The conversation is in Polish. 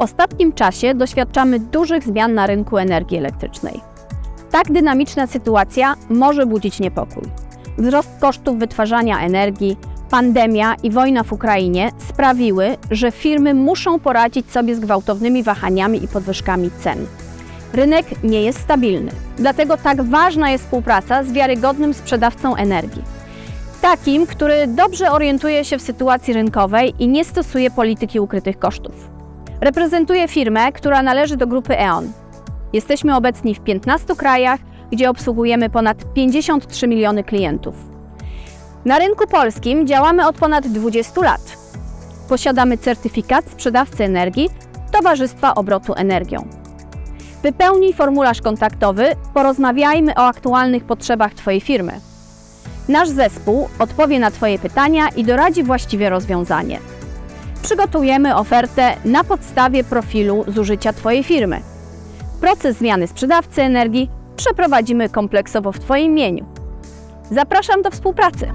ostatnim czasie doświadczamy dużych zmian na rynku energii elektrycznej. Tak dynamiczna sytuacja może budzić niepokój. Wzrost kosztów wytwarzania energii, pandemia i wojna w Ukrainie sprawiły, że firmy muszą poradzić sobie z gwałtownymi wahaniami i podwyżkami cen. Rynek nie jest stabilny, dlatego tak ważna jest współpraca z wiarygodnym sprzedawcą energii. Takim, który dobrze orientuje się w sytuacji rynkowej i nie stosuje polityki ukrytych kosztów. Reprezentuję firmę, która należy do grupy E.ON. Jesteśmy obecni w 15 krajach, gdzie obsługujemy ponad 53 miliony klientów. Na rynku polskim działamy od ponad 20 lat. Posiadamy certyfikat sprzedawcy energii Towarzystwa Obrotu Energią. Wypełnij formularz kontaktowy, porozmawiajmy o aktualnych potrzebach Twojej firmy. Nasz zespół odpowie na Twoje pytania i doradzi właściwie rozwiązanie. Przygotujemy ofertę na podstawie profilu zużycia Twojej firmy. Proces zmiany sprzedawcy energii przeprowadzimy kompleksowo w Twoim imieniu. Zapraszam do współpracy.